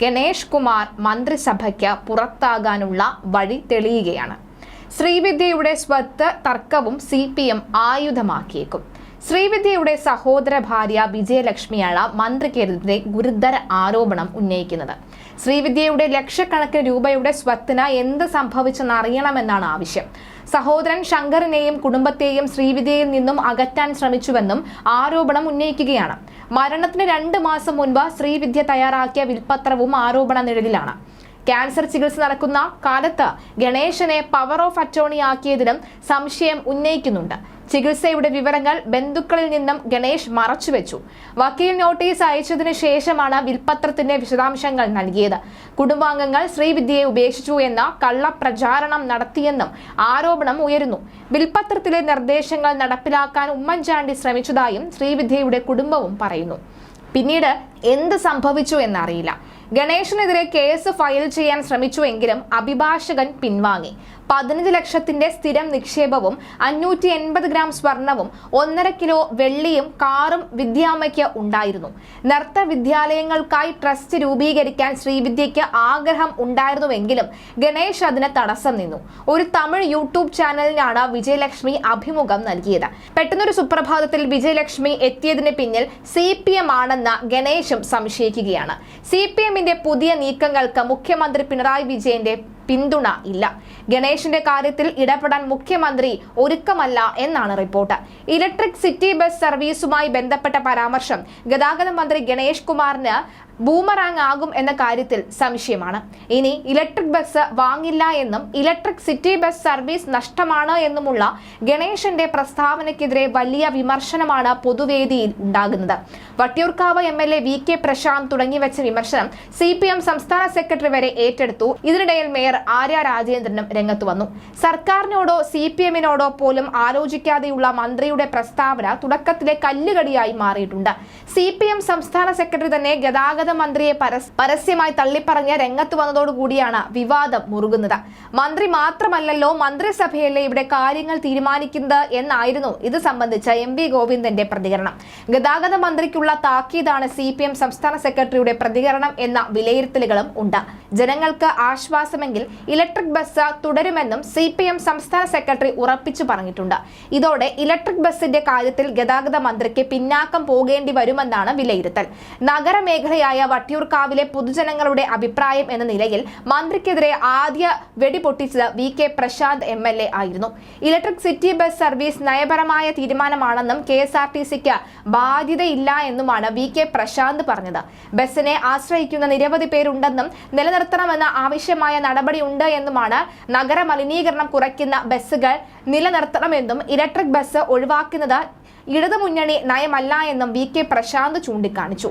ഗണേഷ് കുമാർ മന്ത്രിസഭയ്ക്ക് പുറത്താകാനുള്ള വഴി തെളിയുകയാണ്. ശ്രീവിദ്യയുടെ സ്വത്ത് തർക്കവും സി പി എം ആയുധമാക്കിയേക്കും. ശ്രീവിദ്യയുടെ സഹോദര ഭാര്യ വിജയലക്ഷ്മിയാണ് മന്ത്രിക്കെതിരെ ഗുരുതര ആരോപണം ഉന്നയിക്കുന്നത്. ശ്രീവിദ്യയുടെ ലക്ഷക്കണക്കിന് രൂപയുടെ സ്വത്തിന് എന്ത് സംഭവിച്ചെന്ന് അറിയണമെന്നാണ് ആവശ്യം. സഹോദരൻ ശങ്കറിനെയും കുടുംബത്തെയും ശ്രീവിദ്യയിൽ നിന്നും അകറ്റാൻ ശ്രമിച്ചുവെന്നും ആരോപണം ഉന്നയിക്കുകയാണ്. മരണത്തിന് രണ്ട് മാസം മുൻപ് ശ്രീവിദ്യ തയ്യാറാക്കിയ വിൽപത്രവും ആരോപണ നിഴലിലാണ്. ക്യാൻസർ ചികിത്സ നടക്കുന്ന കാലത്ത് ഗണേശനെ പവർ ഓഫ് അറ്റോണി ആക്കിയതിനും സംശയം ഉന്നയിക്കുന്നുണ്ട്. ചികിത്സയുടെ വിവരങ്ങൾ ബന്ധുക്കളിൽ നിന്നും ഗണേഷ് മറച്ചുവെച്ചു. വക്കീൽ നോട്ടീസ് അയച്ചതിനു ശേഷമാണ് വിൽപത്രത്തിന്റെ വിശദാംശങ്ങൾ നൽകിയത്. കുടുംബാംഗങ്ങൾ ശ്രീവിദ്യയെ ഉപേക്ഷിച്ചു എന്ന കള്ളപ്രചാരണം നടത്തിയെന്നും ആരോപണം ഉയരുന്നു. വിൽപത്രത്തിലെ നിർദ്ദേശങ്ങൾ നടപ്പിലാക്കാൻ ഉമ്മൻചാണ്ടി ശ്രമിച്ചതായും ശ്രീവിദ്യയുടെ കുടുംബവും പറയുന്നു. പിന്നീട് എന്ത് സംഭവിച്ചു എന്നറിയില്ല. ഗണേശനെതിരെ കേസ് ഫയൽ ചെയ്യാൻ ശ്രമിച്ചുവെങ്കിലും അഭിഭാഷകൻ പിൻവാങ്ങി. പതിനഞ്ച് ലക്ഷത്തിന്റെ സ്ഥിരം നിക്ഷേപവും അഞ്ഞൂറ്റി എൺപത് ഗ്രാം സ്വർണവും ഒന്നര കിലോ വെള്ളിയും കാറും വിദ്യാമ്മയ്ക്ക് ഉണ്ടായിരുന്നു. നൃത്ത വിദ്യാലയങ്ങൾക്കായി ട്രസ്റ്റ് രൂപീകരിക്കാൻ ശ്രീവിദ്യയ്ക്ക് ആഗ്രഹം ഉണ്ടായിരുന്നുവെങ്കിലും ഗണേഷ് അതിന് തടസ്സം നിന്നു. ഒരു തമിഴ് യൂട്യൂബ് ചാനലിനാണ് വിജയലക്ഷ്മി അഭിമുഖം നൽകിയത്. പെട്ടെന്നൊരു സുപ്രഭാതത്തിൽ വിജയലക്ഷ്മി എത്തിയതിന് പിന്നിൽ സി പി എം ആണെന്ന് ഗണേഷും സംശയിക്കുകയാണ്. സി പി എമ്മിന്റെ പുതിയ നീക്കങ്ങൾക്ക് മുഖ്യമന്ത്രി പിണറായി വിജയന്റെ പിന്തുണ ഇല്ല. ഗണേഷിന്റെ കാര്യത്തിൽ ഇടപെടാൻ മുഖ്യമന്ത്രി ഒരുക്കമല്ല എന്നാണ് റിപ്പോർട്ട്. ഇലക്ട്രിക് സിറ്റി ബസ് സർവീസുമായി ബന്ധപ്പെട്ട പരാമർശം ഗതാഗത മന്ത്രി ഗണേഷ് കുമാറിന് ബൂമറാങ് ആകും എന്ന കാര്യത്തിൽ സംശയമാണ്. ഇനി ഇലക്ട്രിക് ബസ് വാങ്ങില്ല എന്നും ഇലക്ട്രിക് സിറ്റി ബസ് സർവീസ് നഷ്ടമാണ് എന്നുമുള്ള ഗണേശന്റെ പ്രസ്താവനയ്ക്കെതിരെ വലിയ വിമർശനമാണ് പൊതുവേദിയിൽ ഉണ്ടാകുന്നത്. Vattiyoorkavu M L A V K Prasanth തുടങ്ങി വെച്ച വിമർശനം സി പി എം സംസ്ഥാന സെക്രട്ടറി വരെ ഏറ്റെടുത്തു. ഇതിനിടയിൽ മേയർ ആര്യ രാജേന്ദ്രനും രംഗത്ത് വന്നു. സർക്കാരിനോടോ സി പി എമ്മിനോടോ പോലും ആലോചിക്കാതെയുള്ള മന്ത്രിയുടെ പ്രസ്താവന തുടക്കത്തിലെ കല്ലുകടിയായി മാറിയിട്ടുണ്ട്. സി പി എം സംസ്ഥാന സെക്രട്ടറി തന്നെ ഗതാഗത മന്ത്രിയെ പരസ്- പരസ്യമായി തള്ളിപ്പറഞ്ഞ് രംഗത്ത് വന്നതോടുകൂടിയാണ് വിവാദം മുറുകുന്നത്. മന്ത്രി മാത്രമല്ലല്ലോ മന്ത്രിസഭയല്ലേ ഇവിടെ കാര്യങ്ങൾ തീരുമാനിക്കുന്നത് എന്നായിരുന്നു ഇത് സംബന്ധിച്ച എം വി ഗോവിന്ദന്റെ പ്രതികരണം. ഗതാഗത മന്ത്രിക്കുള്ള താക്കീതാണ് സി പി എം സംസ്ഥാന സെക്രട്ടറിയുടെ പ്രതികരണം എന്ന വിലയിരുത്തലുകളും ഉണ്ട്. ജനങ്ങൾക്ക് ആശ്വാസമെങ്കിൽ ഇലക്ട്രിക് ബസ് തുടരുമെന്നും സി പി എം സംസ്ഥാന സെക്രട്ടറി ഉറപ്പിച്ചു പറഞ്ഞിട്ടുണ്ട്. ഇതോടെ ഇലക്ട്രിക് ബസിന്റെ കാര്യത്തിൽ ഗതാഗത മന്ത്രിക്ക് പിന്നാക്കം പോകേണ്ടി വരുമെന്നാണ് വിലയിരുത്തൽ. നഗരമേഖലയായ വട്ടിയൂർക്കാവിലെ പൊതുജനങ്ങളുടെ അഭിപ്രായം എന്ന നിലയിൽ മന്ത്രിക്കെതിരെ ആദ്യ വെടിപൊട്ടിച്ചത് V K Prasanth M L A ആയിരുന്നു. ഇലക്ട്രിക് സിറ്റി ബസ് സർവീസ് നയപരമായ തീരുമാനമാണെന്നും കെ എസ് ആർ ടി സിക്ക് ബാധ്യതയില്ല എന്നുമാണ് വി കെ പ്രശാന്ത് പറഞ്ഞത്. ബസ്സിനെ ആശ്രയിക്കുന്ന നിരവധി പേരുണ്ടെന്നും നിലനിർത്തണമെന്ന ആവശ്യമായ നടപടിയുണ്ട് എന്നുമാണ് നഗര മലിനീകരണം കുറയ്ക്കുന്ന ബസ്സുകൾ നിലനിർത്തണമെന്നും ഇലക്ട്രിക് ബസ് ഒഴിവാക്കുന്നത് ഇടതുമുന്നണി നയമല്ല എന്നും വി കെ പ്രശാന്ത് ചൂണ്ടിക്കാണിച്ചു.